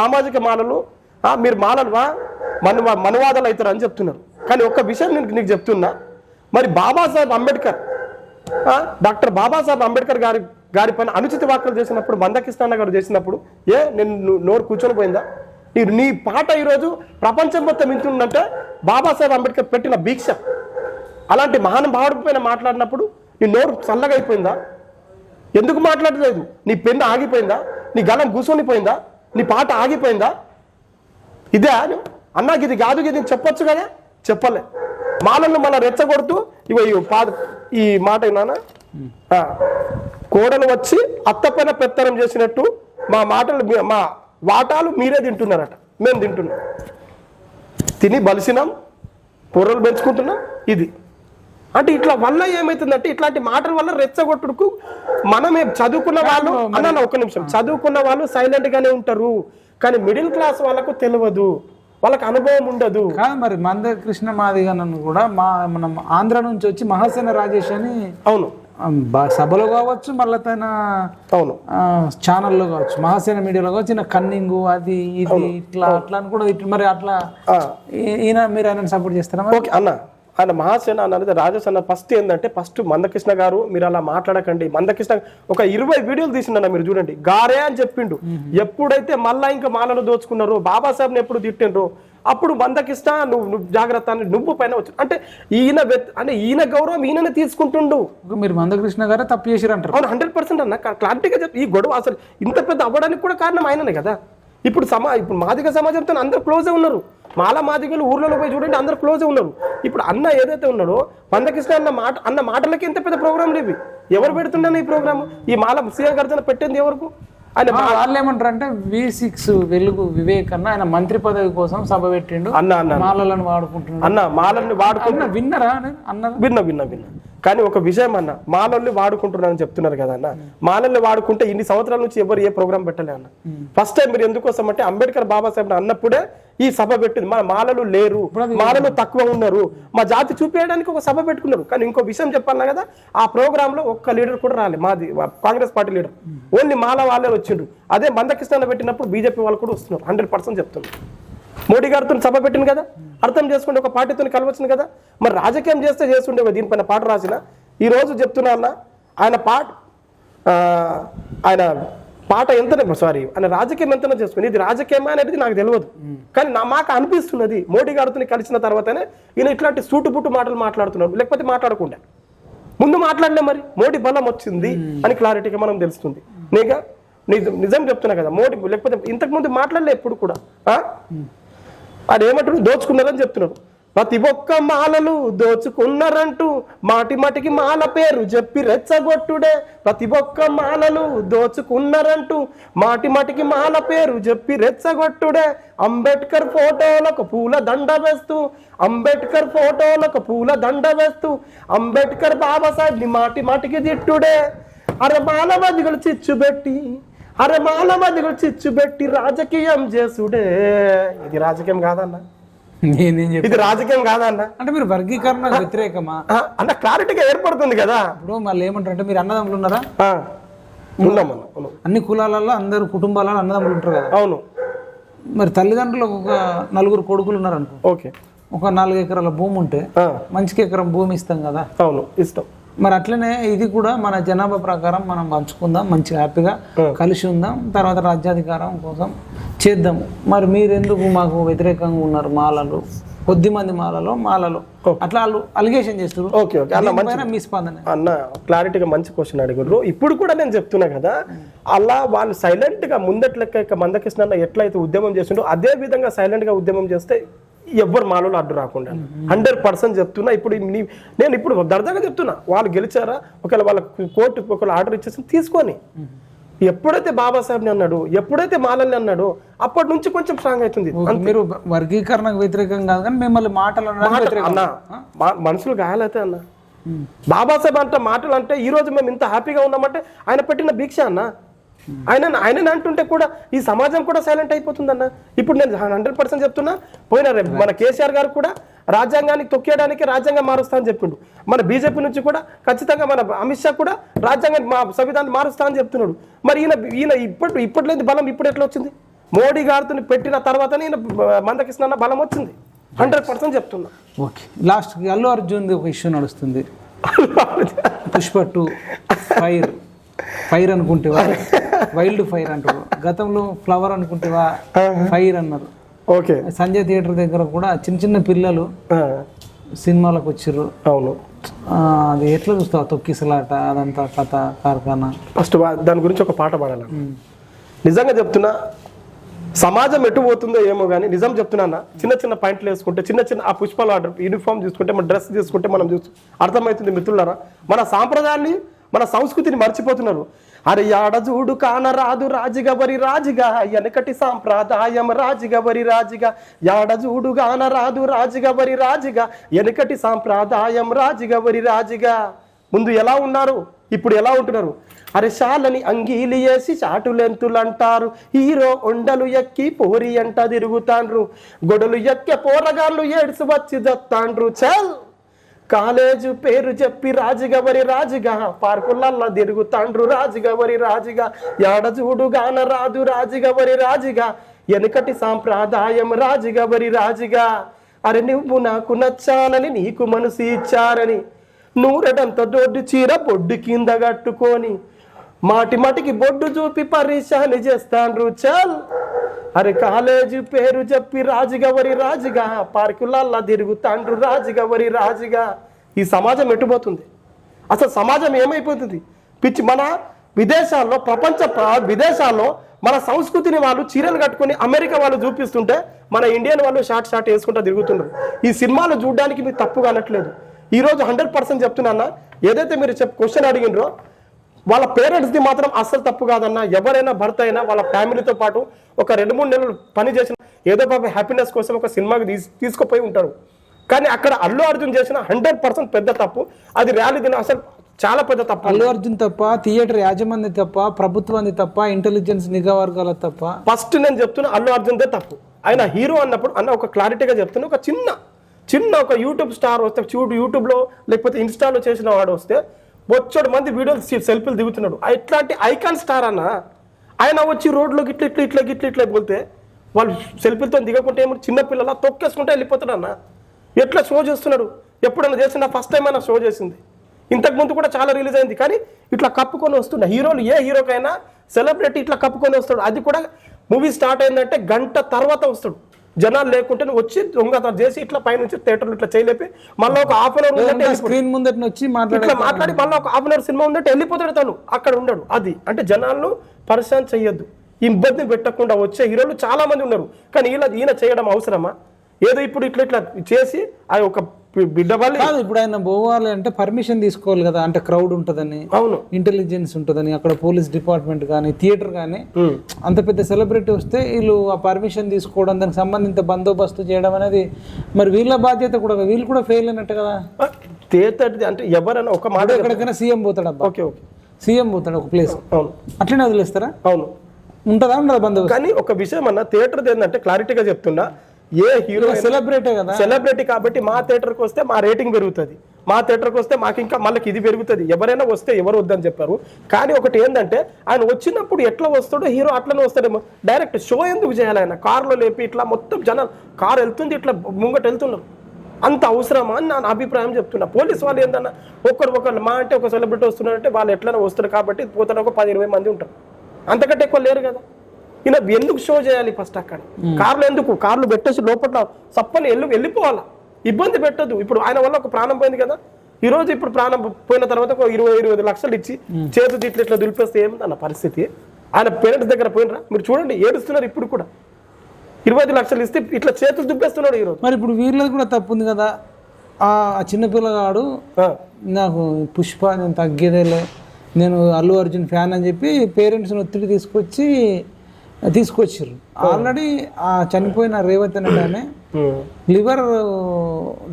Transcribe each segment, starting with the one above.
సామాజిక మాలలు మీరు మాలలువా మన మనవాదాలు అవుతారు అని చెప్తున్నారు. కానీ ఒక్క విషయం నేను నీకు చెప్తున్నా. మరి బాబాసాహెబ్ అంబేద్కర్ డాక్టర్ బాబాసాహెబ్ అంబేద్కర్ గారి గారి పైన అనుచిత వ్యాఖ్యలు చేసినప్పుడు మందకృష్ణ గారు చేసినప్పుడు ఏ నేను నోరు కూర్చొని పోయిందా? నీ నీ పాట ఈరోజు ప్రపంచం మొత్తం వింటుందంటే బాబాసాహెబ్ అంబేద్కర్ పెట్టిన భీక్ష. అలాంటి మహానుభావుడి పైన మాట్లాడినప్పుడు నీ నోరు చల్లగా అయిపోయిందా ఎందుకు మాట్లాడలేదు? నీ పెన్ను ఆగిపోయిందా? నీ గలం కూర్చొనిపోయిందా నీ పాట ఆగిపోయిందా? ఇదే అన్నాకి ఇది కాదు ఇది చెప్పొచ్చు కదా చెప్పలే. మాలను మళ్ళీ రెచ్చగొడుతూ ఇవ ఈ పాద ఈ మాట విన్నానా? కోడలు వచ్చి అత్తపైన పెత్తనం చేసినట్టు మా మాటలు మా వాటాలు మీరే తింటున్నారట. మేము తింటున్నాం. తిని బలిసినాం పొర్రలు పెంచుకుంటున్నాం ఇది. అంటే ఇట్లా వల్ల ఏమైతుందంటే ఇట్లాంటి మాటల వల్ల రెచ్చగొట్టుడుకు మనమే చదువుకున్న వాళ్ళు అన్న ఒక నిమిషం. చదువుకున్న వాళ్ళు సైలెంట్ గానే ఉంటారు. కానీ మిడిల్ క్లాస్ వాళ్ళకు తెలియదు. వాళ్ళకి అనుభవం ఉండదు. కాదు మరి మంద కృష్ణ మాదిగ నన్ను కూడా మా మనం ఆంధ్ర నుంచి వచ్చి మహాసేన రాజేష్ అని అవును. సభలో కావచ్చు మళ్ళీ తన అవును ఛానల్లో కావచ్చు మహాసేన మీడియాలో కావచ్చు ఈయన కన్నింగు అది ఇది ఇట్లా అట్లా అని కూడా ఇట్లా మరి అట్లా ఈయన మీరు ఆయన సపోర్ట్ చేస్తారా ఓకే అన్న. ఆయన మహాసేన అన్నది రాజేష్ అన్న ఫస్ట్ ఏంటంటే ఫస్ట్ మందకృష్ణ గారు మీరు అలా మాట్లాడకండి. మందకృష్ణ ఒక ఇరవై వీడియోలు తీసిండన్న మీరు చూడండి. గారే అని చెప్పిండు. ఎప్పుడైతే మళ్ళా ఇంకా మాలను దోచుకున్నారో బాబాసాహెబ్ని ఎప్పుడు తిట్టిండ్రో అప్పుడు మందకృష్ణ నువ్వు నువ్వు జాగ్రత్త అని నువ్వు పైన వచ్చి అంటే ఈయన అంటే ఈయన గౌరవం ఈయననే తీసుకుంటుండు. మీరు మందకృష్ణ గారే తప్పు చేసిరు అంటారు. అవును హండ్రెడ్ పర్సెంట్ అన్న. క్లారిటీగా చెప్పి ఈ గొడవ అసలు ఇంత పెద్ద అవ్వడానికి కూడా కారణం ఆయననే కదా. ఇప్పుడు సమా ఇప్పుడు మాదిగ సమాజంతో అందరు క్లోజే ఉన్నారు. మాల మాదిగలు ఊర్లలో పోయి చూడండి అందరు క్లోజే ఉన్నారు. ఇప్పుడు అన్న ఏదైతే ఉన్నాడో మందకృష్ణ అన్న మాట అన్న మాటలకి ఎంత పెద్ద ప్రోగ్రాంలు ఇవి ఎవరు పెడుతుండన్న ఈ ప్రోగ్రామ్ ఈ మాల సీఎం గర్జన పెట్టింది ఎవరికి? ఆయన వాళ్ళు ఏమంటారు అంటే వి సిక్స్ వెలుగు వివేక్ అన్న ఆయన మంత్రి పదవి కోసం సభ పెట్టిండు. అన్న అన్న మాలలను వాడుకుంటున్నాడు. అన్న మాలని వాడుకు అన్న విన్నరా అన్న? విన్నా విన్నా విన్నా. కానీ ఒక విషయం అన్న మాలల్ని వాడుకుంటున్నారని చెప్తున్నారు కదా అన్న. మాలల్ని వాడుకుంటే ఇన్ని సంవత్సరాల నుంచి ఎవరు ఏ ప్రోగ్రామ్ పెట్టలే అన్న. ఫస్ట్ టైం మీరు ఎందుకోసం అంటే అంబేద్కర్ బాబాసాహెబ్ అన్నప్పుడే ఈ సభ పెట్టింది. మా మాలలు లేరు మాలలు తక్కువ ఉన్నారు. మా జాతి చూపించడానికి ఒక సభ పెట్టుకున్నారు. కానీ ఇంకో విషయం చెప్పాలన్నా కదా ఆ ప్రోగ్రామ్లో ఒక్క లీడర్ కూడా రాలే మాది కాంగ్రెస్ పార్టీ లీడర్. ఓన్లీ మాల వాళ్ళే వచ్చిండ్రు. అదే మందకృష్ణ పెట్టినప్పుడు బీజేపీ వాళ్ళు కూడా వస్తున్నారు. హండ్రెడ్ పర్సెంట్ చెప్తున్నారు. మోడీ గారితో సభ పెట్టింది కదా? అర్థం చేసుకుంటే ఒక పార్టీతో కలవచ్చు కదా. మరి రాజకీయం చేస్తే చేస్తుండే దీనిపైన పాట రాసిన? ఈ రోజు చెప్తున్నా అన్న ఆయన పాట ఆయన పాట ఎంతనే సారీ ఆయన రాజకీయం ఎంతనే చేసుకుని ఇది రాజకీయమా అనేది నాకు తెలియదు. కానీ నా మాకు అనిపిస్తున్నది మోడీ గారితో కలిసిన తర్వాతనే ఈయన ఇట్లాంటి సూటుపుట్టు మాటలు మాట్లాడుతున్నాడు లేకపోతే మాట్లాడకుండా. ముందు మాట్లాడలే మరి మోడీ బలం వచ్చింది అని క్లారిటీగా మనం తెలుస్తుంది. నీగా నిజం నిజం చెప్తున్నా కదా మోడీ లేకపోతే ఇంతకు ముందు మాట్లాడలే ఎప్పుడు కూడా ఆ? అది ఏమంటారు దోచుకున్నారని చెప్తున్నారు ప్రతి ఒక్క మాలలు దోచుకున్నారంటూ మాటి మాటికి మాల పేరు చెప్పి రెచ్చగొట్టుడే. ప్రతి ఒక్క మాలలు దోచుకున్నారంటూ మాటి మాటికి మాల పేరు చెప్పి రెచ్చగొట్టుడే. అంబేద్కర్ ఫోటోలకు పూల దండ వేస్తూ అంబేద్కర్ ఫోటోలకు పూల దండ వేస్తూ అంబేద్కర్ బాబాసాహెబ్ని మాటి మాటికి తిట్టుడే. అరే మానవాదిಗಳು చిచ్చుబెట్టి అరే మానవాదిಗಳು చిచ్చు పెట్టి రాజకీయం చేసుడే. ఇది రాజకీయం కాదన్న. ఇది రాజకీయం కాదన్న. అంటే మీరు వర్గీకరణ వ్యతిరేకమా? అన్న క్లారిటీగా ఏర్పడుతుంది కదా. ఇప్పుడు మళ్ళీ ఏమంటారు అంటే మీరు అన్నదమ్ములు ఉన్నారా? అన్ని కులాలలో అందరు కుటుంబాలలో అన్నదమ్ములు ఉంటారు కదా. అవును. మరి తల్లిదండ్రులకు ఒక నలుగురు కొడుకులు ఉన్నారు అనుకో ఓకే. ఒక నాలుగు ఎకరాల భూమి ఉంటే మంచికి ఎకరం భూమి ఇస్తాం కదా. అవును ఇష్టం మరి అట్లనే ఇది కూడా మన జనాభా ప్రకారం మనం పంచుకుందాం మంచిగా హ్యాపీగా కలిసి ఉందాం. తర్వాత రాజ్యాధికారం కోసం చేద్దాం. మరి మీరెందుకు మాకు వ్యతిరేకంగా ఉన్నారు మాలలు? కొద్ది మంది మాలలో మాలలో. అట్లా వాళ్ళు అలిగేషన్ చేస్తారు ఓకే ఓకే. అన్న దీనిపైన మీ స్పందన. అన్న క్లారిటీగా మంచి క్వశ్చన్ అడిగారు ఇప్పుడు కూడా నేను చెప్తున్నా కదా అలా వాళ్ళు సైలెంట్గా ముందటి లెక్క ఇక మందకృష్ణ ఎట్లయితే ఉద్యమం చేస్తుండో అదే విధంగా సైలెంట్గా ఉద్యమం చేస్తే ఎవ్వరు మాలో అడ్డు రాకుండా. హండ్రెడ్ పర్సెంట్ చెప్తున్నా ఇప్పుడు నేను ఇప్పుడు దర్జాగా చెప్తున్నా వాళ్ళు గెలిచారా? ఒకవేళ వాళ్ళకి కోర్టు ఒకవేళ ఆర్డర్ ఇచ్చేసి తీసుకొని. ఎప్పుడైతే బాబాసాహెబ్ని అన్నాడు ఎప్పుడైతే మాలల్ని అన్నాడో అప్పటి నుంచి కొంచెం స్ట్రాంగ్ అవుతుంది. మీరు వర్గీకరణకు వ్యతిరేకం కాదు కానీ మిమ్మల్ని మాటలు అన్న మనుషులు గాయాలైతే అన్న. బాబాసాహెబ్ అంటే మాటలు అంటే ఈ రోజు మేము ఇంత హ్యాపీగా ఉన్నామంటే ఆయన పెట్టిన భిక్ష అన్న. ఆయన ఆయన అంటుంటే కూడా ఈ సమాజం కూడా సైలెంట్ అయిపోతుందన్న. ఇప్పుడు నేను హండ్రెడ్ పర్సెంట్ చెప్తున్నా పోయిన మన కేసీఆర్ గారు కూడా రాజ్యాంగానికి తొక్కేయడానికి రాజ్యాంగం మారుస్తా అని చెప్పిండు. మన బీజేపీ నుంచి కూడా ఖచ్చితంగా మన అమిత్ షా కూడా రాజ్యాంగాన్ని మా సంవిధానం మారుస్తా అని చెప్తున్నాడు. మరి ఈయన ఈయన ఇప్పటి ఇప్పట్లో బలం ఇప్పుడు ఎట్లా వచ్చింది? మోడీ గారితో పెట్టిన తర్వాత నేను మందకృష్ణ అన్న బలం వచ్చింది. హండ్రెడ్ పర్సెంట్ చెప్తున్నా. ఓకే. లాస్ట్కి అల్లు అర్జున్ది ఒక ఇష్యూ నడుస్తుంది. Pushpa two fire. ఫైర్ అనుకుంటేవా? వైల్డ్ ఫైర్ అంటారు. గతంలో ఫ్లవర్ అనుకుంటేవా? ఫైర్ అన్నారు. ఓకే. సంజయ్ థియేటర్ దగ్గర కూడా చిన్న చిన్న పిల్లలు సినిమాలకు వచ్చిర్రు. అవును. అది ఎట్లా చూస్తావు? తొక్కిసలాట అదంతా కథ కార్ఖానా? ఫస్ట్ దాని గురించి ఒక పాట పాడాలి. నిజంగా చెప్తున్నా సమాజం ఎటు పోతుందో ఏమో కానీ నిజం చెప్తున్నా చిన్న చిన్న పాయింట్లు వేసుకుంటే చిన్న చిన్న ఆ పుష్పాల ఆర్డర్ యూనిఫామ్ చూసుకుంటే మన డ్రెస్ తీసుకుంటే మనం చూసు అర్థమవుతుంది మిత్రులారా? మన సాంప్రదాయాన్ని మన సంస్కృతిని మర్చిపోతున్నారు. అరే యాడ చూడు కాన రాదు రాజుగా వరి రాజుగా వెనకటి సాంప్రదాయం రాజుగా వరి రాజుగా. యాడ చూడు గాన రాదు రాజుగా వరి రాజుగా వెనకటి సాంప్రదాయం రాజుగా వరి రాజుగా. ముందు ఎలా ఉన్నారు? ఇప్పుడు ఎలా ఉంటున్నారు? అరే శాలని అంగీలి వేసి చాటులెంతులు అంటారు హీరో ఉండలు ఎక్కి పోరి అంట తిరుగుతాండ్రు. గొడలు ఎక్కే పోరగాళ్ళు ఏడ్చి వచ్చి దత్తాండ్రు చల్! కాలేజు పేరు చెప్పి రాజుగవరి రాజుగా పార్కులల్లా తిరుగుతాండ్రు రాజుగవరి రాజుగా యాడ చూడు గాన రాదు రాజుగవరి రాజుగా వెనుకటి సాంప్రదాయం రాజుగవరి రాజుగా. అరే నువ్వు నాకు నచ్చానని నీకు మనసు ఇచ్చారని నూరడంత దొడ్డు చీర బొడ్డు కింద కట్టుకొని మాటి మాటికి బొడ్డు చూపి పరిశాని చేస్తాండ్రు చల్! అరే కాలేజీ పేరు చెప్పి రాజుగవరి రాజుగా పార్కులల్లా తిరుగుతాండ్రు రాజుగవరి రాజుగా. ఈ సమాజం ఎట్టుపోతుంది అసలు సమాజం ఏమైపోతుంది? పిచ్చి మన విదేశాల్లో ప్రపంచ ప్ర- విదేశాల్లో మన సంస్కృతిని వాళ్ళు చీరలు కట్టుకొని అమెరికా వాళ్ళు చూపిస్తుంటే మన ఇండియన్ వాళ్ళు షార్ట్ షార్ట్ వేసుకుంటూ తిరుగుతున్నారు ఈ సినిమాలు చూడడానికి మీరు తప్పుగా అనట్లేదు ఈ రోజు హండ్రెడ్ పర్సెంట్ చెప్తున్నా ఏదైతే మీరు చెప్ క్వశ్చన్ అడిగినరో వాళ్ళ పేరెంట్స్ది మాత్రం అస్సలు తప్పు కాదన్న ఎవరైనా భర్త అయినా వాళ్ళ ఫ్యామిలీతో పాటు ఒక రెండు మూడు నెలలు పని చేసిన ఏదో పాప హ్యాపీనెస్ కోసం ఒక సినిమాకి తీసు తీసుకుపోయి ఉంటారు. కానీ అక్కడ అల్లు అర్జున్ చేసిన హండ్రెడ్ పర్సెంట్ పెద్ద తప్పు. అది ర్యాలీ అసలు చాలా పెద్ద తప్పు. అల్లు అర్జున్ తప్ప థియేటర్ యాజమాన్యం తప్ప ప్రభుత్వాన్ని తప్ప ఇంటెలిజెన్స్ నిఘా వర్గాల తప్ప. ఫస్ట్ నేను చెప్తున్నా అల్లు అర్జున్దే తప్పు. ఆయన హీరో అన్నప్పుడు అన్న ఒక క్లారిటీగా చెప్తున్నా ఒక చిన్న చిన్న ఒక యూట్యూబ్ స్టార్ వస్తే చూడు యూట్యూబ్లో లేకపోతే ఇన్స్టాలో చేసిన వాడు వస్తే బొచ్చోడు మంది వీడియోలు సెల్ఫీలు దిగుతున్నాడు. ఇట్లాంటి ఐకాన్ స్టార్ అన్న ఆయన వచ్చి రోడ్లో ఇట్లా ఇట్లా ఇట్లా ఇట్లా ఇట్లా పోతే వాళ్ళు సెల్ఫీలతో దిగకుంటే ఏమో చిన్నపిల్లల తొక్కేసుకుంటే వెళ్ళిపోతాడు అన్న. ఎట్లా షో చేస్తున్నాడు? ఎప్పుడైనా చేసిన ఫస్ట్ టైం అయినా షో చేసింది. ఇంతకు ముందు కూడా చాలా రిలీజ్ అయింది. కానీ ఇట్లా కప్పుకొని వస్తుండే హీరోలు ఏ హీరోకైనా సెలబ్రిటీ ఇట్లా కప్పుకొని వస్తాడు. అది కూడా మూవీ స్టార్ట్ అయిందంటే గంట తర్వాత వస్తాడు. జనాలు లేకుంటే నువ్వు వచ్చి దొంగతనం చేసి ఇట్లా పైనుంచి థియేటర్లో ఇట్లా చేయలేపి మళ్ళీ ఒక హాఫ్ అన్ అవర్ స్క్రీన్ ముందట వచ్చి మాట్లాడే ఇట్లా మాట్లాడి మళ్ళీ ఒక హాఫ్ అన్ అవర్ సినిమా ఉందంటే వెళ్ళిపోతాడు తను. అక్కడ ఉండడు. అది అంటే జనాలను పరిశాన్ చెయ్యొద్దు. ఇబ్బంది పెట్టకుండా వచ్చే హీరోలు చాలా మంది ఉన్నారు. కానీ ఈయన ఈయన చేయడం అవసరమా? ఏదో ఇప్పుడు ఇట్లా ఇట్లా చేసి ఆ ఒక బిడ్డ కాదు ఇప్పుడు ఆయన పోవాలి అంటే పర్మిషన్ తీసుకోవాలి కదా అంటే క్రౌడ్ ఉంటుందని అవును. ఇంటెలిజెన్స్ ఉంటుందని అక్కడ పోలీస్ డిపార్ట్మెంట్ కానీ థియేటర్ కానీ. అంత పెద్ద సెలబ్రిటీ వస్తే వీళ్ళు ఆ పర్మిషన్ తీసుకోవడం దానికి సంబంధించిన బందోబస్తు చేయడం అనేది మరి వీళ్ళ బాధ్యత కూడా వీళ్ళు కూడా ఫెయిల్ అయినట్టు కదా. తేతది అంటే ఎవరైనా ఒక మాట ఎక్కడికైనా సీఎం పోతాడు అబ్బా? Okay okay. సీఎం పోతాడు ఒక ప్లేస్ అవును. అట్లనే వదిలేస్తారా? అవును. ఉంటుందా ఉండదా బందోబస్తు? కానీ ఒక విషయం అన్న థియేటర్ ఏంటంటే క్లారిటీగా చెప్తున్నా ఏ హీరో సెలబ్రిటీ కదా. సెలబ్రిటీ కాబట్టి మా థియేటర్కి వస్తే మా రేటింగ్ పెరుగుతుంది. మా థియేటర్కి వస్తే మాకు ఇంకా మళ్ళీ ఇది పెరుగుతుంది. ఎవరైనా వస్తే ఎవరు వద్దని చెప్పారు. కానీ ఒకటి ఏంటంటే ఆయన వచ్చినప్పుడు ఎట్లా వస్తాడో హీరో అట్లనే వస్తాడేమో. డైరెక్ట్ షో ఎందుకు చేయాలి ఆయన? కార్లో లేపి ఇట్లా మొత్తం జనాలు కార్ వెళ్తుంది ఇట్లా ముంగట వెళ్తున్నారు అంత అవసరమా అని నా అభిప్రాయం చెప్తున్నా. పోలీస్ వాళ్ళు ఏందన్నా ఒకరు ఒకరు మా అంటే ఒక సెలబ్రిటీ వస్తున్నారంటే వాళ్ళు ఎట్లైనా వస్తారు కాబట్టి పోతారు ఒక పది ఇరవై మంది ఉంటారు. అంతకంటే ఎక్కువ లేరు కదా. ఈయన ఎందుకు షో చేయాలి ఫస్ట్ అక్కడ? కార్లు ఎందుకు? కార్లు పెట్టేసి లోపల సప్పని వెళ్ళి వెళ్ళిపోవాలా? ఇబ్బంది పెట్టదు ఇప్పుడు ఆయన వల్ల ఒక ప్రాణం పోయింది కదా. ఈ రోజు ఇప్పుడు ప్రాణం పోయిన తర్వాత ఒక ఇరవై ఇరవై లక్షలు ఇచ్చి చేతు ఇట్లా ఇట్లా దులిపేస్తే ఏముందన్న పరిస్థితి? ఆయన పేరెంట్స్ దగ్గర పోయినరా? మీరు చూడండి ఏడుస్తున్నారు ఇప్పుడు కూడా. ఇరవై ఐదు లక్షలు ఇస్తే ఇట్లా చేతులు దుబ్బేస్తున్నాడు ఈరోజు మరి ఇప్పుడు వీళ్ళది కూడా తప్పు ఉంది కదా. ఆ ఆ చిన్న పిల్లగాడు ఆ, నాకు పుష్ప నేను తగ్గేదేలే. నేను అల్లు అర్జున్ ఫ్యాన్ అని చెప్పి పేరెంట్స్ని ఒత్తిడి తీసుకొచ్చి తీసుకొచ్చారు ఆల్రెడీ ఆ చనిపోయిన రేవంత్ అనే ఉమ్, లివర్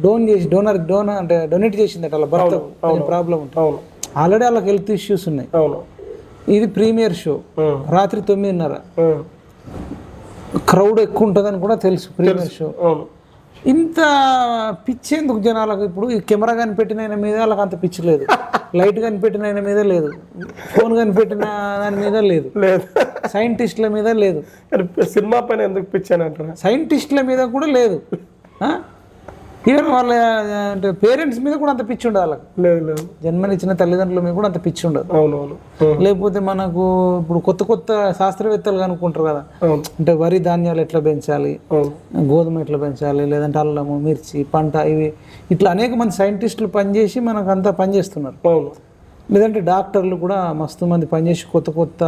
డోన్ చేసి డోనర్ డోన్ అంటే డొనేట్ చేసిందట వాళ్ళ భర్త. ప్రాబ్లం ఉంటుంది ఆల్రెడీ వాళ్ళకి హెల్త్ ఇష్యూస్ ఉన్నాయి. అవును. ఇది ప్రీమియర్ షో. ఉమ్, రాత్రి తొమ్మిదిన్నర. ఉమ్, క్రౌడ్ ఎక్కువ ఉంటుందని కూడా తెలుసు ప్రీమియర్ షో. ఇంత పిచ్చి ఎందుకు జనాలకు ఇప్పుడు ఈ కెమెరా కానీ పెట్టిన మీద వాళ్ళకి అంత పిచ్చి లేదు. లైట్ కనిపెట్టిన ఆయన మీద లేదు. ఫోన్ కనిపెట్టిన దాని మీద లేదు. లేదు. సైంటిస్టుల మీద లేదు. సినిమా పైన ఎందుకు పిచ్చాను అంటారా సైంటిస్టుల మీద కూడా లేదు. ఈవెన్ వాళ్ళ అంటే పేరెంట్స్ మీద కూడా అంత పిచ్చి ఉండదు వాళ్ళకి. లేదు లేదు. జన్మనిచ్చిన తల్లిదండ్రుల మీద కూడా అంత పిచ్చి ఉండదు. అవునవును. లేకపోతే మనకు ఇప్పుడు కొత్త కొత్త శాస్త్రవేత్తలు కనుక్కుంటారు కదా. అంటే వరి ధాన్యాలు ఎట్లా పెంచాలి? గోధుమ ఎట్లా పెంచాలి? లేదంటే అల్లము మిర్చి పంట ఇవి ఇట్లా అనేక మంది సైంటిస్టులు పనిచేసి మనకు అంతా పనిచేస్తున్నారు. అవును. లేదంటే డాక్టర్లు కూడా మస్తు మంది పనిచేసి కొత్త కొత్త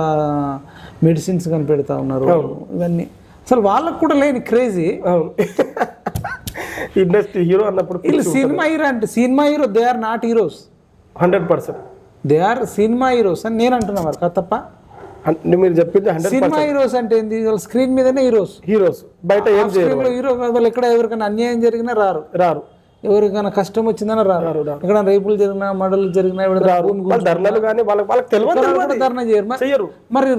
మెడిసిన్స్ కనిపెడతా ఉన్నారు. ఇవన్నీ. అసలు వాళ్ళకు కూడా లేని క్రేజీ. అవును. ఇండస్ట్రీ హీరో అన్నప్పుడు వీళ్ళు సినిమా హీరో అంటే cinema hero they are not heroes hundred percent. They are cinema heroes అని నేను అంటున్నా మరి కదా తప్ప. మీరు చెప్పింది సినిమా హీరోస్ అంటే ఏంది? వాళ్ళ స్క్రీన్ మీదనే హీరోస్. హీరోస్. బయట ఏం చేయరు హీరో వాళ్ళు ఎక్కడ ఎవరికైనా అన్యాయం జరిగినా రారు. రారు. ఎవరికైనా కష్టం వచ్చిందని రారు. ఎక్కడ రేపులు జరిగినా మడలు జరిగినా ధర్నాలు కానీ వాళ్ళకి వాళ్ళకి తెలియదు ధర్నా చేయరు. మరి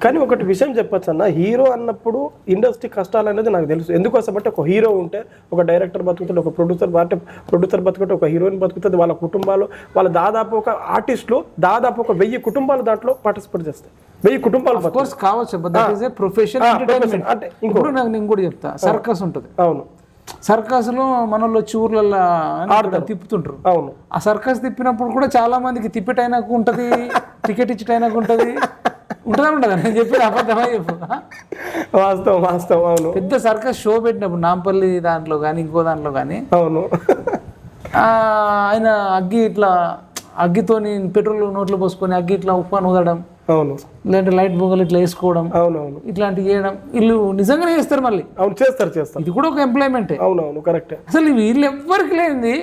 కానీ ఒకటి విషయం చెప్పొచ్చు అన్న హీరో అన్నప్పుడు ఇండస్ట్రీ కష్టాలు అనేది నాకు తెలుసు. ఎందుకోసం అంటే ఒక హీరో ఉంటే ఒక డైరెక్టర్ బతుకుతాడు ఒక ప్రొడ్యూసర్ అంటే ప్రొడ్యూసర్ బతుకుంటే ఒక హీరోయిన్ బతుకుతుంది వాళ్ళ కుటుంబాలు వాళ్ళ దాదాపు ఒక ఆర్టిస్టులు దాదాపు ఒక వెయ్యి కుటుంబాలు దాంట్లో పార్టిసిపేట్ చేస్తాయి. వెయ్యి కుటుంబాలు. కోర్స్ కావచ్చు ప్రొఫెషన్ అంటే ఇంకో ఇప్పుడు నాకు నేను కూడా చెప్తా సర్కస్ ఉంటుంది. అవును. సర్కస్లో మనలో వచ్చి ఊర్లలో తిప్పుతుంటారు. అవును. ఆ సర్కస్ తిప్పినప్పుడు కూడా చాలా మందికి తిప్పిట్ అయినాక ఉంటది టికెట్ ఇచ్చిట్ అయినాక ఉంటది ఉంటదా నేను చెప్పి అబద్ధమా చెప్పు? వాస్తవం వాస్తవం అవును. పెద్ద సర్కస్ షో పెట్టినప్పుడు నాంపల్లి దాంట్లో కానీ ఇంకో దాంట్లో కానీ అవును. ఆయన అగ్గి ఇట్లా అగ్గితోని పెట్రోల్ నోట్లో పోసుకొని అగ్గి ఇట్లా ఉప్పాను ఊదడం అవును. లేదంటే లైట్ బొగ్గలు ఇట్లా వేసుకోవడం అవును అవును ఇట్లాంటివి చేయడం వీళ్ళు నిజంగానే చేస్తారు మళ్ళీ. అవును చేస్తారు చేస్తారు. ఇది కూడా ఒక ఎంప్లాయ్మెంటే. అవును అవును కరెక్టే. అసలు వీళ్ళు ఎవ్వరికి లేనిది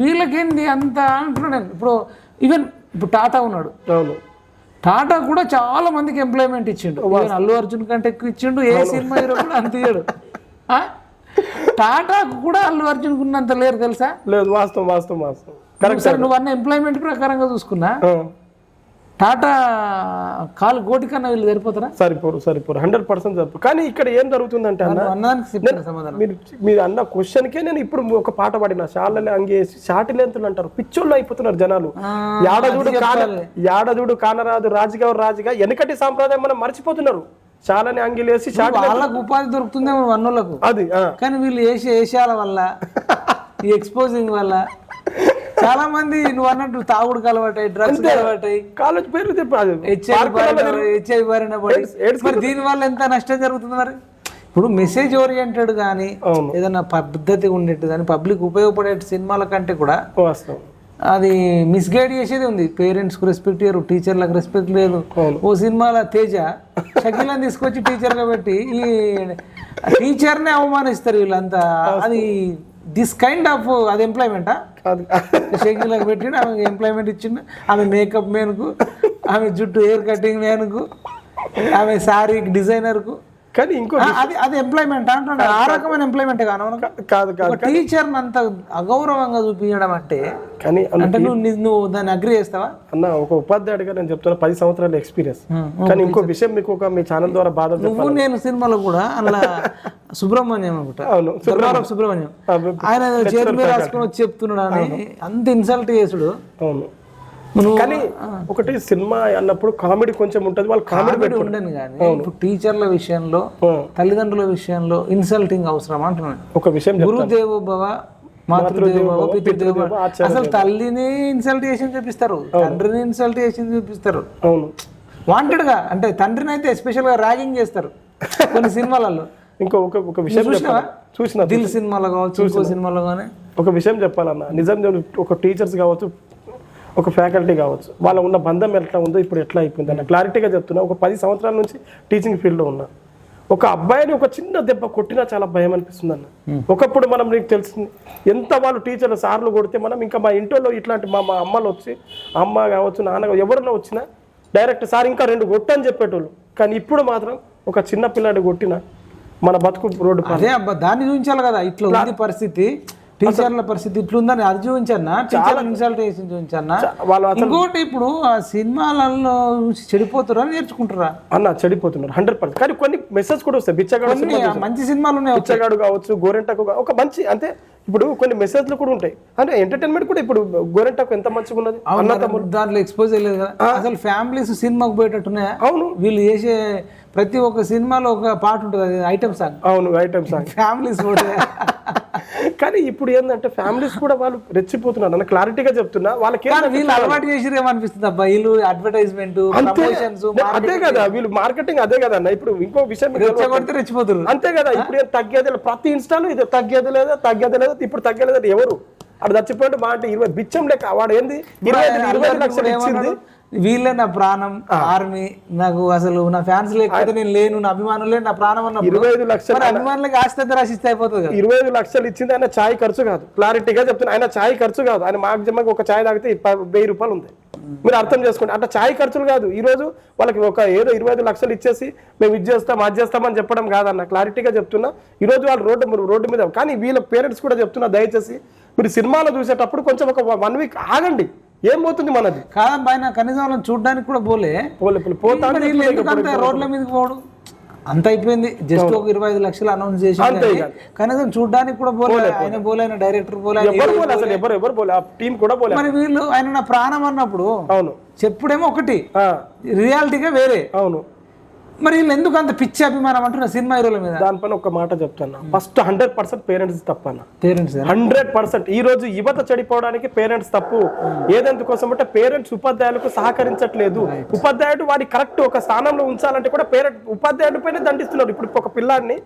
వీళ్ళకేంది అంత అంటున్నాను నేను. ఇప్పుడు ఈవెన్ ఇప్పుడు టాటా ఉన్నాడు. అవును. టాటా కూడా చాలా మందికి ఎంప్లాయ్మెంట్ ఇచ్చిండు. అల్లు అర్జున్ కంటే ఎక్కువ ఇచ్చిండు ఏ సినిమా హీరో కూడా అంత ఇయ్యడు? టాటాకు కూడా అల్లు అర్జున్ ఉన్నంత లేరు తెలుసా? లేదు వాస్తవం వాస్తవం వాస్తవం. ఒకసారి నువ్వు అన్న ఎంప్లాయ్మెంట్ ప్రకారంగా చూసుకున్నా. టాటా కాలు గోటి కన్నా వీళ్ళు సరిపోతారా? సరిపోరు సరిపోరు. Hundred percent సరిపోరు. కానీ ఇక్కడ ఏం జరుగుతుందంటే అన్న మీరు మీరు అన్న క్వశ్చన్కే నేను ఇప్పుడు ఒక పాట పాడిన. షాళ్ళని అంగేసి షాటి లెంతులు అంటారు. పిచ్చోళ్ళు అయిపోతున్నారు జనాలు. యాడజుడు కాన యాడజుడు కానరాదు రాజుగా రాజుగా వెనకటి సాంప్రదాయం మనం మర్చిపోతున్నారు. షాలని అంగిలేసి వాళ్ళకు ఉపాధి దొరుకుతుందేమో వన్నోళ్ళకు అది కానీ వీళ్ళు వేసే వేషాల వల్ల ఈ ఎక్స్పోజింగ్ వల్ల చాలా మంది నువ్వు అన్నట్టు తాగుడుకు అలవాటై డ్రగ్స్ అలవాటై. కాలేజ్ పేరు చెప్పు అది హెచ్ఐవి బారిన మరి దీని వల్ల ఎంత నష్టం జరుగుతుంది మరి? ఇప్పుడు మెసేజ్ ఓరియంటెడ్ కానీ. ఏదైనా పద్ధతి ఉండేట్టు కానీ పబ్లిక్ ఉపయోగపడే సినిమాల కంటే కూడా అది మిస్గైడ్ చేసేది ఉంది. పేరెంట్స్కు రెస్పెక్ట్ చేయరు టీచర్లకు రెస్పెక్ట్ లేదు. ఓ సినిమాల తేజ షకీలను తీసుకొచ్చి టీచర్గా పెట్టి ఈ టీచర్నే అవమానిస్తారు వీళ్ళంతా. అది దిస్ కైండ్ ఆఫ్ అది ఎంప్లాయ్మెంటా కాదు. షకీలకు పెట్టిండు ఆమె ఎంప్లాయ్మెంట్ ఇచ్చిండు. ఆమె మేకప్ మేనుకు ఆమె జుట్టు హెయిర్ కటింగ్ మేనుకు ఆమె శారీ డిజైనర్కు కానీ ఇంకో అది అది ఎంప్లాయ్మెంట్ అంటున్నాడు. ఆ రకమైన ఎంప్లాయ్మెంట్ కాను కాదు కాదు ఒక టీచర్ని అంత అగౌరవంగా చూపించడం అంటే కానీ అంటే నువ్వు నువ్వు దాన్ని అగ్రి చేస్తావా? అన్న ఒక ఉపాధ్యాయుడిగా నేను చెప్తున్నా పది సంవత్సరాల ఎక్స్పీరియన్స్ కానీ ఇంకో విషయం మీకు ఒక మీ ఛానల్ ద్వారా బాధ నువ్వు నేను సినిమాలో కూడా అలా సుబ్రహ్మణ్యం అనుకుంటా. అవును ధర్మారం సుబ్రహ్మణ్యం. ఆయన చేతి మీద రాసుకొని వచ్చి చెప్తున్నాడు అని అంత ఇన్సల్ట్ చేసుడు అవును. కానీ ఒకటి సినిమా అన్నప్పుడు కామెడీ కొంచెం ఉంటుంది వాళ్ళు కామెడీ ఉండను కానీ ఇప్పుడు టీచర్ల విషయంలో తల్లిదండ్రుల విషయంలో ఇన్సల్టింగ్ అవసరం అంటున్నాను. ఒక విషయం గురుదేవో భవ. అసలు తల్లిని ఇన్సల్ట్ చేసి చూపిస్తారు తండ్రిని ఇన్సల్ట్ చేసి చూపిస్తారు. అవును. వాంటెడ్గా అంటే తండ్రిని అయితే ఎస్పెషల్గా ర్యాగింగ్ చేస్తారు కొన్ని సినిమాలలో. ఇంకో ఒక ఒక విషయం చూసిన దిల్ సినిమాలో కావచ్చు సినిమాలో కానీ ఒక విషయం చెప్పాలన్న. నిజం ఒక టీచర్స్ కావచ్చు ఒక ఫ్యాకల్టీ కావచ్చు. వాళ్ళ ఉన్న బంధం ఎట్లా ఉందో ఇప్పుడు ఎట్లా అయిపోయింది అన్న క్లారిటీగా చెప్తున్నా. ఒక పది సంవత్సరాల నుంచి టీచింగ్ ఫీల్డ్లో ఉన్నా. ఒక అబ్బాయిని ఒక చిన్న దెబ్బ కొట్టినా చాలా భయం అనిపిస్తుంది అన్న. ఒకప్పుడు మనం నీకు తెలిసింది ఎంత వాళ్ళు టీచర్లు సార్లు కొడితే మనం ఇంకా మా ఇంట్లో ఇట్లాంటి మా మా అమ్మలు వచ్చి అమ్మ కావచ్చు నాన్న కావచ్చు, ఎవరైనా వచ్చినా డైరెక్ట్ సార్ ఇంకా రెండు కొట్టని చెప్పేటోళ్ళు. కానీ ఇప్పుడు మాత్రం ఒక చిన్న పిల్లాడి కొట్టిన మన బతుకు రోడ్డు అదే అబ్బా దాన్ని చూపించాలి కదా. ఇట్లా ఉంది పరిస్థితి. టీచర్ల పరిస్థితి ఇట్లుందని అది చూపించన్నా టీచర్ల ఇన్సల్ట్ చేసి చూపించన్నా వాళ్ళు ఇంకోటి ఇప్పుడు ఆ సినిమాలలో చూసి చెడిపోతారా నేర్చుకుంటారా? అన్న చెడిపోతున్నారు హండ్రెడ్ పర్సెంట్ కానీ కొన్ని మెసేజ్ కూడా వస్తాయి. బిచ్చగాడు మంచి సినిమాలు ఉన్నాయి బిచ్చగాడు కావచ్చు గోరెంటకు ఒక మంచి అంటే ఇప్పుడు కొన్ని మెసేజ్లు కూడా ఉంటాయి. అంటే ఎంటర్టైన్మెంట్ కూడా ఇప్పుడు గోరెంటకు ఎంత మంచిగా ఉన్నది? అన్న దాంట్లో ఎక్స్పోజ్ అయ్యలేదు కదా. అసలు ఫ్యామిలీస్ సినిమాకు పోయేటట్టున్నాయా? అవును. వీళ్ళు చేసే ప్రతి ఒక్క సినిమాలో ఒక పాట ఉంటుంది ఐటమ్ సాంగ్. అవును ఐటమ్ సాంగ్. ఫ్యామిలీస్ పోతే. కానీ ఇప్పుడు ఏంటంటే ఫ్యామిలీస్ కూడా వాళ్ళు రెచ్చిపోతున్నారు. అన్న క్లారిటీగా చెప్తున్నా. వాళ్ళకి వీళ్ళు అలవాటు చేసిరేమో అనిపిస్తుంది అబ్బా? వీళ్ళు అడ్వర్టైజ్మెంట్ అదే కదా వీళ్ళు మార్కెటింగ్ అదే కదా అన్న. ఇప్పుడు ఇంకో విషయం రెచ్చిపోతారు అంతే కదా ఇప్పుడు ఏం తగ్గేది. ప్రతి ఇన్స్టాలో ఇది తగ్గేది లేదా తగ్గేది లేదా ఇప్పుడు తగ్గేది లేదా. ఎవరు? అక్కడ చచ్చిపోయింది మా అంటే ఇరవై బిచ్చం లెక్క. వాడు ఏంది? ఇరవై ఇరవై లక్షలు ఇచ్చింది. వీళ్ళే నా ప్రాణం ఆర్మీ నాకు అసలు నా ఫ్యాన్స్ లేకపోతే నేను లేను నా అభిమానులే నా ప్రాణం అన్నప్పుడు. ఇరవై ఐదు లక్షలు అభిమానులకి ఆస్తి రాసిస్తే అయిపోతుంది కదా. ఇరవై ఐదు లక్షలు ఇచ్చింది ఆయన ఛాయ్ ఖర్చు కాదు. క్లారిటీగా చెప్తున్నా ఆయన ఛాయ్ ఖర్చు కాదు. ఆయన మాక్సిమం ఒక ఛాయ్ తాగితే వెయ్యి రూపాయలు ఉంది. మీరు అర్థం చేసుకోండి. అంటే ఛాయ్ ఖర్చులు కాదు. ఈ రోజు వాళ్ళకి ఒక ఏదో ఇరవై ఐదు లక్షలు ఇచ్చేసి మేము ఇది చేస్తాం అది చేస్తామని చెప్పడం కాదన్న. క్లారిటీగా చెప్తున్నా. ఈ రోజు వాళ్ళు రోడ్డు రోడ్డు మీద కానీ వీళ్ళ పేరెంట్స్ కూడా చెప్తున్నా దయచేసి. మీరు సినిమాలో చూసేటప్పుడు కొంచెం ఒక వన్ వీక్ ఆగండి. ఏం పోతుంది మనది? కాదబ్బా ఆయన కనీసం వాళ్ళని చూడడానికి కూడా పోలే. పోలే- పోలే. పోతా మరి వీళ్ళు ఎందుకు అంత రోడ్ల మీదకి పోవడం అంత అయిపోయింది. జస్ట్ ఒక ఇరవై ఐదు లక్షలు అనౌన్స్ చేసి. కనీసం చూడడానికి కూడా పోలే. ఆయన పోలే. ఆయన డైరెక్టర్ పోలే ఆయన ఎవరు పోలే అసలు ఎవరు ఎవరు పోలే. ఆ టీం కూడా పోలే మరి వీళ్ళు ఆయన నా ప్రాణం అన్నప్పుడు అవును. చెప్పుడేమో ఒకటి. రియాలిటీగా వేరే. అవును. మరి వీళ్ళు ఎందుకు అంత పిచ్చి అభిమానం అంటున్నారు సినిమా హీరోల మీద? దానిపైన ఒక మాట చెప్తాను? ఫస్ట్ హండ్రెడ్ పర్సెంట్ పేరెంట్స్ తప్పన్న పేరెంట్స్ హండ్రెడ్ పర్సెంట్. ఈ రోజు యువత చెడిపోవడానికి పేరెంట్స్ తప్పు. ఏదెందుకోసం అంటే పేరెంట్స్ ఉపాధ్యాయులకు సహకరించట్లేదు. ఉపాధ్యాయుడు వాడి కరెక్ట్ ఒక స్థానంలో ఉంచాలంటే కూడా పేరెంట్ ఉపాధ్యాయుడి పైన దండిస్తున్నారు. ఇప్పుడు ఒక పిల్లాడిని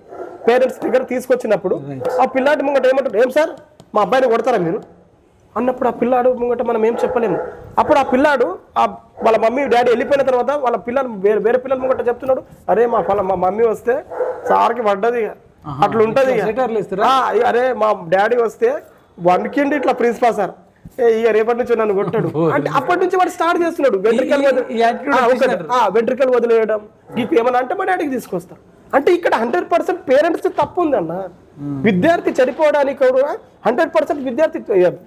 పేరెంట్స్ దగ్గర తీసుకొచ్చినప్పుడు ఆ పిల్లాడి ముంగట ఏమంటారు ఏం సార్? మా అబ్బాయిని కొడతారా మీరు? అన్నప్పుడు ఆ పిల్లాడు ముంగట మనం ఏం చెప్పలేము. అప్పుడు ఆ పిల్లాడు ఆ వాళ్ళ మమ్మీ డాడీ వెళ్ళిపోయిన తర్వాత వాళ్ళ పిల్లలు వేరే వేరే పిల్లల ముంగట చెప్తున్నాడు అరే మా ఫల మా మమ్మీ వస్తే సార్కి పడ్డది. అట్లా ఉంటది అరే మా డాడీ వస్తే వన్కిండి ఇట్లా ప్రిన్సిపాల్ సార్. ఏ ఇక రేపటి నుంచి నన్ను కొట్టాడు. అంటే అప్పటి నుంచి వాడు స్టార్ట్ చేస్తున్నాడు వెంట్రికలు వెంట్రికలు వదిలేయడం నీకు ఏమన్నా అంటే మా డాడీకి తీసుకొస్తా. అంటే ఇక్కడ హండ్రెడ్ పర్సెంట్ పేరెంట్స్ తప్పు ఉందన్న. విద్యార్థి చనిపోవడానికి కూడా హండ్రెడ్ పర్సెంట్ విద్యార్థి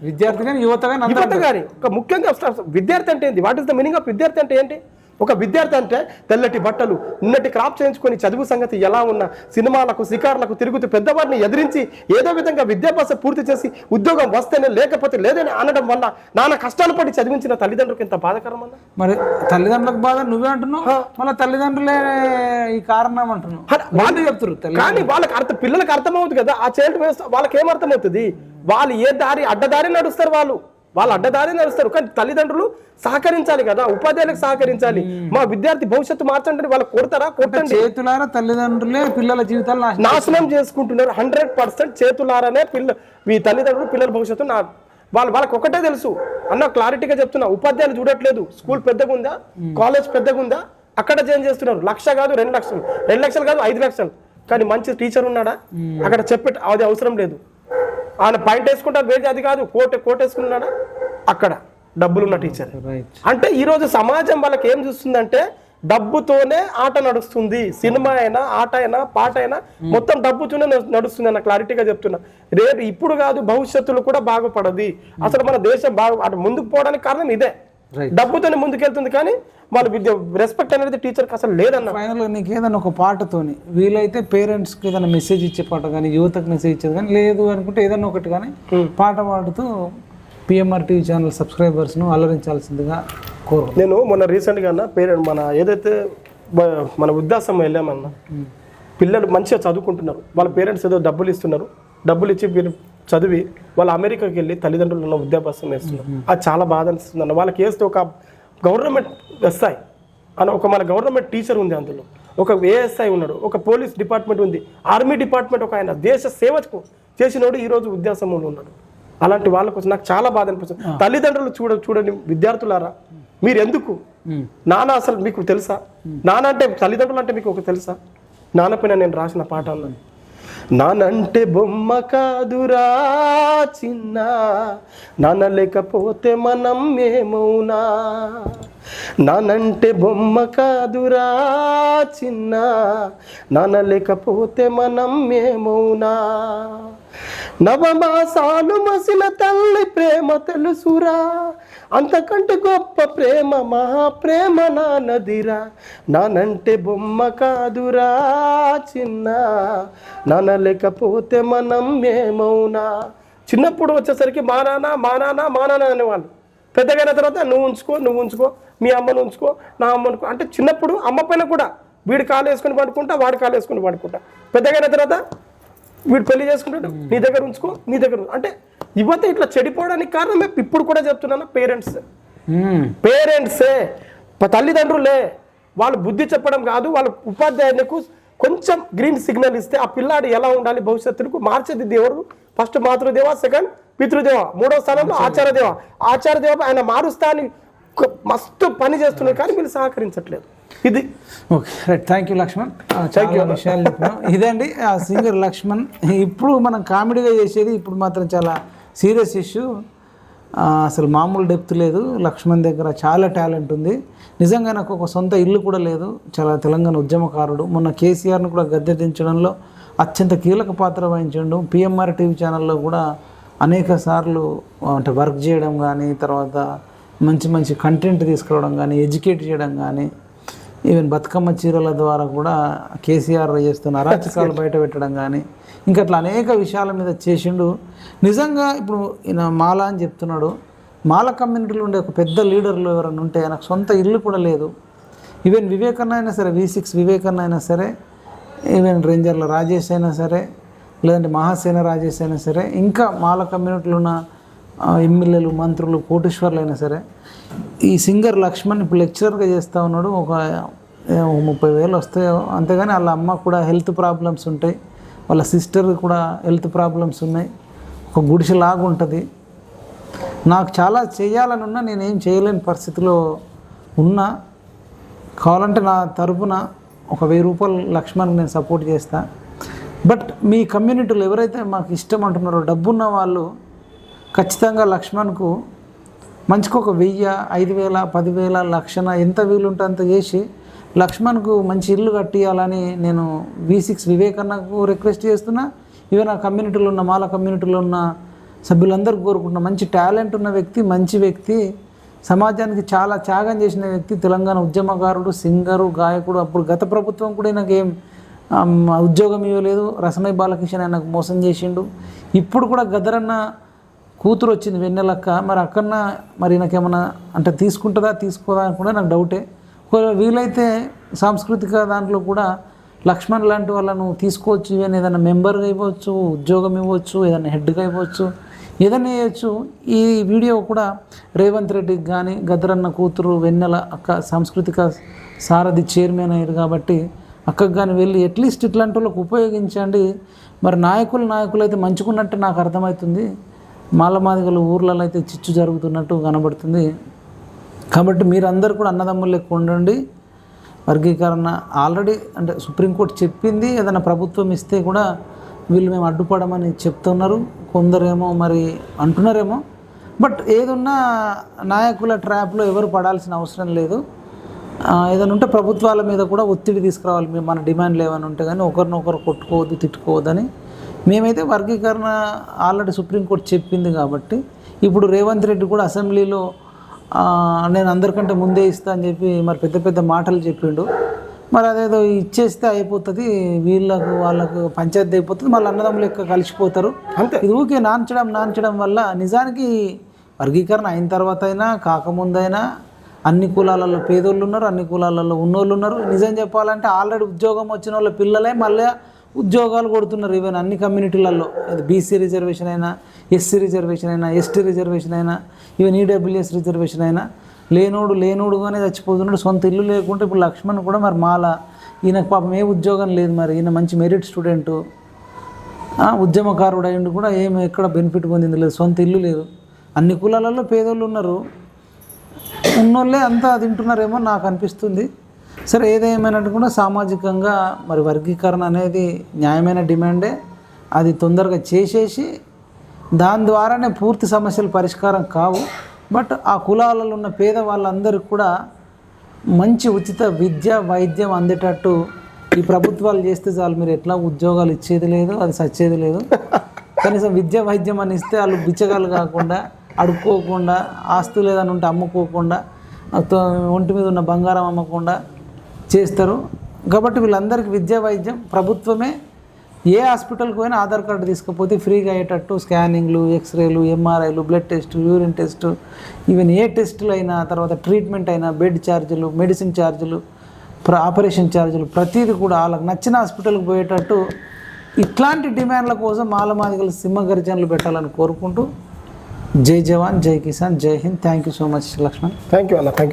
విద్యార్థి కానీ యువత కానీ యువత ఒక ముఖ్యంగా విద్యార్థి అంటే ఏంటి? What is the meaning of విద్యార్థి అంటే ఏంటి? ఒక విద్యార్థి అంటే తెల్లటి బట్టలు నిన్నటి క్రాప్ చేయించుకొని చదువు సంగతి ఎలా ఉన్నా సినిమాలకు శిఖార్లకు తిరుగుతూ పెద్దవారిని ఎదిరించి ఏదో విధంగా విద్యాభ్యాస పూర్తి చేసి ఉద్యోగం వస్తేనే లేకపోతే లేదని అనడం వల్ల నాన్న కష్టాలు పడి చదివించిన తల్లిదండ్రులకు ఎంత బాధకరం అన్న? మరి తల్లిదండ్రులకు బాధ నువ్వే అంటున్నావు? మళ్ళీ తల్లిదండ్రులే ఈ కారణం అంటున్నావు. వాళ్ళు చెప్తారు కానీ వాళ్ళకి అర్థం పిల్లలకు అర్థమవుతుంది కదా ఆ చైల్డ్ వ్యవస్థ వాళ్ళకి ఏం అర్థమవుతుంది వాళ్ళు ఏ దారి అడ్డదారి నడుస్తారు వాళ్ళు. వాళ్ళు అడ్డదారి నడుస్తారు. కానీ తల్లిదండ్రులు సహకరించాలి కదా ఉపాధ్యాయులకు సహకరించాలి. మా విద్యార్థి భవిష్యత్తు మార్చండి వాళ్ళు కొడతారా కొట్టండి? చేతులారా తల్లిదండ్రులే పిల్లల జీవితాలు నాశనం చేసుకుంటున్నారు. హండ్రెడ్ పర్సెంట్ చేతులారనే పిల్ల ఈ తల్లిదండ్రులు పిల్లల భవిష్యత్తు నా వాళ్ళ వాళ్ళకి ఒకటే తెలుసు. అన్న క్లారిటీగా చెప్తున్నా ఉపాధ్యాయులు చూడట్లేదు. స్కూల్ పెద్దగా ఉందా? కాలేజ్ పెద్దగా ఉందా? అక్కడ జాయిన్ చేస్తున్నారు. లక్ష కాదు రెండు లక్షలు. రెండు లక్షలు కాదు ఐదు లక్షలు. కానీ మంచి టీచర్ ఉన్నాడా? అక్కడ చెప్పే అది అవసరం లేదు. ఆయన పాయింట్ వేసుకుంటారు వేరే అది కాదు కోట్ కోట్ వేసుకున్నాడా? అక్కడ డబ్బులున్న టీచర్. అంటే ఈరోజు సమాజం వాళ్ళకి ఏం చూస్తుందంటే డబ్బుతోనే ఆట నడుస్తుంది. సినిమా అయినా ఆట అయినా పాట అయినా మొత్తం డబ్బుతోనే నడు- నడుస్తుంది అన్న క్లారిటీగా చెప్తున్నా. రేపు ఇప్పుడు కాదు భవిష్యత్తులో కూడా బాగుపడది. అసలు మన దేశం బాగు అటు ముందుకు పోవడానికి కారణం ఇదే. డబ్బుతోనే ముందుకెళ్తుంది కానీ వాళ్ళ విద్య రెస్పెక్ట్ అనేది టీచర్కి అసలు లేదన్న. ఫైనల్గా నీకు ఏదైనా ఒక పాటతోని వీలైతే పేరెంట్స్కి ఏదైనా మెసేజ్ ఇచ్చే పాట కానీ యువతకు మెసేజ్ ఇచ్చేది కానీ లేదు అనుకుంటే ఏదైనా ఒకటి కానీ పాట పాడుతూ పిఎంఆర్ టీవీ ఛానల్ సబ్స్క్రైబర్స్ను అలరించాల్సిందిగా కోరు నేను మొన్న రీసెంట్గా అన్న పేరెంట్ మన ఏదైతే మన వృద్ధాశ్రమం వెళ్ళామన్నా పిల్లలు మంచిగా చదువుకుంటున్నారు. వాళ్ళ పేరెంట్స్ ఏదో డబ్బులు ఇస్తున్నారు. డబ్బులు ఇచ్చి చదివి వాళ్ళ అమెరికాకి వెళ్ళి తల్లిదండ్రులు ఉన్న విద్యాభ్యాసం వేస్తున్నారు అది చాలా బాధ అనిపిస్తుంది అన్న వాళ్ళకి వేస్తే ఒక గవర్నమెంట్ ఎస్ఐ అని ఒక మన గవర్నమెంట్ టీచర్ ఉంది అందులో. ఒక ఏఎస్ఐ ఉన్నాడు ఒక పోలీస్ డిపార్ట్మెంట్ ఉంది. ఆర్మీ డిపార్ట్మెంట్ ఒక ఆయన దేశ సేవకు చేసినోడు ఈ రోజు విద్యాసంలో ఉన్నాడు. అలాంటి వాళ్ళ కోసం నాకు చాలా బాధ అనిపిస్తుంది. తల్లిదండ్రులు చూడ చూడండి విద్యార్థులారా మీరు ఎందుకు నాన్న అసలు మీకు తెలుసా? నాన్న అంటే తల్లిదండ్రులు అంటే మీకు ఒక తెలుసా? నాన్న పైన నేను రాసిన పాట అన్నాను నానంటే బొమ్మ కాదురా చిన్న. నాన్న లేకపోతే మనం ఏమవునా? నానంటే బొమ్మ కాదురా చిన్న నాన్న లేకపోతే మనం మేమౌనా నవమాసాలు మసిన తల్లి ప్రేమ తెలుసురా అంతకంటే గొప్ప ప్రేమ మహా ప్రేమ నానంటే బొమ్మ కాదురా చిన్న నాన్న లేకపోతే మనం మేమౌనా చిన్నప్పుడు వచ్చేసరికి మా నాన్న మా నాన్న మా నాన్న అనేవాళ్ళు. పెద్దగైన తర్వాత నువ్వు ఉంచుకో నువ్వు ఉంచుకో మీ అమ్మను ఉంచుకో నా అమ్మ ఉంచుకో అంటే చిన్నప్పుడు అమ్మ పైన కూడా వీడు కాలు వేసుకొని పడుకుంటా వాడు కాలు వేసుకొని పడుకుంటా పెద్దగైన తర్వాత వీడు పెళ్ళి చేసుకుంటాడు నీ దగ్గర ఉంచుకో నీ దగ్గర ఉంచు. అంటే యువత ఇట్లా చెడిపోవడానికి కారణం ఇప్పుడు కూడా చెప్తున్నాను పేరెంట్స్. పేరెంట్సే తల్లిదండ్రులే వాళ్ళు బుద్ధి చెప్పడం కాదు వాళ్ళ ఉపాధ్యాయులకు కొంచెం గ్రీన్ సిగ్నల్ ఇస్తే ఆ పిల్లాడు ఎలా ఉండాలి భవిష్యత్తుకు? మార్చేది దేవుడు. ఫస్ట్ మాతృదేవ సెకండ్ పితృదేవ మూడో స్థానంలో ఆచారదేవ. ఆచారదేవ ఆయన మారుస్తా అని మస్తు పని చేస్తున్నారు కానీ వీళ్ళు సహకరించట్లేదు. ఇది. Okay right thank you Lakshman ఆ, చాలా విషయాలు చెప్పినాం ఇదండి ఆ సింగర్ లక్ష్మణ్ ఇప్పుడు మనం కామెడీగా చేసేది ఇప్పుడు మాత్రం చాలా సీరియస్ ఇష్యూ అసలు మామూలు డెప్త్ లేదు. లక్ష్మణ్ దగ్గర చాలా టాలెంట్ ఉంది. నిజంగా నాకు ఒక సొంత ఇల్లు కూడా లేదు. చాలా తెలంగాణ ఉద్యమకారుడు. మొన్న కేసీఆర్ను కూడా గద్దె దించడంలో అత్యంత కీలక పాత్ర వహించడం. పిఎంఆర్ టీవీ ఛానల్లో కూడా అనేక సార్లు అంటే వర్క్ చేయడం కానీ తర్వాత మంచి మంచి కంటెంట్ తీసుకురావడం కానీ ఎడ్యుకేట్ చేయడం కానీ ఈవెన్ బతుకమ్మ చీరల ద్వారా కూడా కేసీఆర్ చేస్తున్న అరాచకాలు బయట పెట్టడం కానీ ఇంకా అట్లా అనేక విషయాల మీద చేసిండు. నిజంగా ఇప్పుడు ఈయన మాల అని చెప్తున్నాడు. మాల కమ్యూనిటీలో ఉండే ఒక పెద్ద లీడర్లు ఎవరైనా ఉంటే ఆయనకు సొంత ఇల్లు కూడా లేదు. ఈవెన్ వివేకన్న అయినా సరే వి సిక్స్ వివేకన్న అయినా సరే ఈవెన్ రేంజర్ల రాజేష్ అయినా సరే లేదంటే మహాసేన రాజేష్ అయినా సరే ఇంకా మాల కమ్యూనిటీలో ఉన్న ఎమ్మెల్యేలు మంత్రులు కోటీశ్వర్లు అయినా సరే ఈ సింగర్ లక్ష్మణ్ ఇప్పుడు లెక్చరర్గా చేస్తూ ఉన్నాడు. ఒక ముప్పై వేలు వస్తాయో అంతేగాని వాళ్ళ అమ్మ కూడా హెల్త్ ప్రాబ్లమ్స్ ఉంటాయి. వాళ్ళ సిస్టర్ కూడా హెల్త్ ప్రాబ్లమ్స్ ఉన్నాయి. ఒక గుడిసెలాగా ఉంటుంది. నాకు చాలా చేయాలనున్నా నేనేం చేయలేని పరిస్థితిలో ఉన్నా. కావాలంటే నా తరపున ఒక వెయ్యి రూపాయలు లక్ష్మణ్కి నేను సపోర్ట్ చేస్తా. బట్ మీ కమ్యూనిటీలో ఎవరైతే మాకు ఇష్టం అంటున్నారో డబ్బున్న వాళ్ళు ఖచ్చితంగా లక్ష్మణ్కు మంచికి ఒక వెయ్యి ఐదు వేల పదివేల లక్షణ ఎంత వీలుంటే అంత చేసి లక్ష్మణ్కు మంచి ఇల్లు కట్టియాలని నేను వి సిక్స్ వివేకన్నకు రిక్వెస్ట్ చేస్తున్నా. ఈవెన్ ఆ కమ్యూనిటీలో ఉన్న మాల కమ్యూనిటీలో ఉన్న సభ్యులందరూ కోరుకుంటున్న. మంచి టాలెంట్ ఉన్న వ్యక్తి మంచి వ్యక్తి సమాజానికి చాలా త్యాగం చేసిన వ్యక్తి తెలంగాణ ఉద్యమకారుడు సింగరు గాయకుడు అప్పుడు గత ప్రభుత్వం కూడా నాకు ఏం ఉద్యోగం ఇవ్వలేదు. రసమై బాలకిషన్ ఆయనకు మోసం చేసిండు. ఇప్పుడు కూడా గదరన్న కూతురు వచ్చింది వెన్నెలక్క మరి అక్కన్న మరి నాకేమన్నా అంటే తీసుకుంటుందా తీసుకోదా అని కూడా నాకు డౌటే. వీలైతే సాంస్కృతిక దాంట్లో కూడా లక్ష్మణ్ లాంటి వాళ్ళను తీసుకోవచ్చు అని ఏదైనా మెంబర్గా ఇవ్వచ్చు ఉద్యోగం ఇవ్వచ్చు ఏదైనా హెడ్గా ఇవ్వచ్చు ఏదైనా వేయచ్చు ఈ వీడియో కూడా రేవంత్ రెడ్డికి కానీ గద్దరన్న కూతురు వెన్నెల అక్క సాంస్కృతిక సారథి చైర్మన్ అయ్యారు కాబట్టి అక్కకు కానీ వెళ్ళి అట్లీస్ట్ ఇట్లాంటి వాళ్ళకి ఉపయోగించండి. మరి నాయకులు నాయకులు అయితే మంచుకున్నట్టు నాకు అర్థమవుతుంది. మాలమాదిగల ఊర్లలో అయితే చిచ్చు జరుగుతున్నట్టు కనబడుతుంది. కాబట్టి మీరందరూ కూడా అన్నదమ్ములు లెక్క ఉండండి వర్గీకరణ ఆల్రెడీ అంటే సుప్రీంకోర్టు చెప్పింది ఏదైనా ప్రభుత్వం ఇస్తే కూడా వీళ్ళు మేము అడ్డుపడమని చెప్తున్నారు. కొందరేమో మరి అంటున్నారేమో. బట్ ఏదున్నా నాయకుల ట్రాప్లో ఎవరు పడాల్సిన అవసరం లేదు. ఏదైనా ఉంటే ప్రభుత్వాల మీద కూడా ఒత్తిడి తీసుకురావాలి. మేము మన డిమాండ్లు ఏమైనా ఉంటే కానీ ఒకరినొకరు కొట్టుకోవద్దు తిట్టుకోవద్దని మేమైతే వర్గీకరణ ఆల్రెడీ సుప్రీంకోర్టు చెప్పింది కాబట్టి ఇప్పుడు రేవంత్ రెడ్డి కూడా అసెంబ్లీలో నేను అందరికంటే ముందే ఇస్తా అని చెప్పి మరి పెద్ద పెద్ద మాటలు చెప్పిండు. మరి అదేదో ఇచ్చేస్తే అయిపోతుంది వీళ్ళకు వాళ్ళకు పంచాయతీ అయిపోతుంది మళ్ళీ అన్నదమ్ములు లెక్క కలిసిపోతారు. అంతే. ఇది ఊకే నాంచడం నాంచడం వల్ల నిజానికి వర్గీకరణ అయిన తర్వాత అయినా కాకముందైనా అన్ని కులాలలో పేదోళ్ళు ఉన్నారు అన్ని కులాలలో ఉన్నోళ్ళు ఉన్నారు. నిజం చెప్పాలంటే ఆల్రెడీ ఉద్యోగం వచ్చిన వాళ్ళ పిల్లలే మళ్ళీ ఉద్యోగాలు కొడుతున్నారు ఈవెన్ అన్ని కమ్యూనిటీలలో బీసీ రిజర్వేషన్ అయినా ఎస్సీ రిజర్వేషన్ అయినా ఎస్టీ రిజర్వేషన్ అయినా ఈవెన్ ఈడబ్ల్యూఎస్ రిజర్వేషన్ అయినా. లేనోడు లేనోడుగానే చచ్చిపోతున్నాడు సొంత ఇల్లు లేకుంటే ఇప్పుడు లక్ష్మణ్ కూడా మరి మాల. ఈయనకు పాపం ఏ ఉద్యోగం లేదు మరి ఈయన మంచి మెరిట్ స్టూడెంటు ఉద్యమకారుడు అయ్యిండు కూడా ఏమి ఎక్కడ బెనిఫిట్ పొందింది లేదు సొంత ఇల్లు లేదు. అన్ని కులాలలో పేదోళ్ళు ఉన్నారు. ఉన్నోళ్ళే అంతా తింటున్నారేమో నాకు అనిపిస్తుంది. సరే ఏదేమైనట్టు కూడా సామాజికంగా మరి వర్గీకరణ అనేది న్యాయమైన డిమాండే. అది తొందరగా చేసేసి దాని ద్వారానే పూర్తి సమస్యలు పరిష్కారం కావు. బట్ ఆ కులాలలో ఉన్న పేద వాళ్ళందరికీ కూడా మంచి ఉచిత విద్య వైద్యం అందేటట్టు ఈ ప్రభుత్వాలు చేస్తే చాలు. మీరు ఎట్లా ఉద్యోగాలు ఇచ్చేది లేదు అది సచ్చేది లేదు. కనీసం విద్య వైద్యం అని ఇస్తే వాళ్ళు బిచ్చగాలు కాకుండా అడుక్కోకుండా ఆస్తులు ఏదైనా ఉంటే అమ్ముకోకుండా తో- ఒంటి మీద ఉన్న బంగారం అమ్మకుండా చేస్తారు. కాబట్టి వీళ్ళందరికీ విద్యా వైద్యం ప్రభుత్వమే ఏ హాస్పిటల్కి పోయినా ఆధార్ కార్డు తీసుకపోతే ఫ్రీగా అయ్యేటట్టు స్కానింగ్లు ఎక్స్రేలు ఎంఆర్ఐలు blood test urine test even ఏ టెస్టులు అయినా తర్వాత ట్రీట్మెంట్ అయినా బెడ్ ఛార్జీలు మెడిసిన్ ఛార్జీలు ప్ర- ఆపరేషన్ ఛార్జీలు ప్రతిదీ కూడా వాళ్ళకి నచ్చిన హాస్పిటల్కి పోయేటట్టు ఇట్లాంటి డిమాండ్ల కోసం మాలమాదిగల సింహ గర్జనలు పెట్టాలని కోరుకుంటూ జై జవాన్ జై కిసాన్ జై Hind. Thank you so much Lakshman. Thank you అన్న థ్యాంక్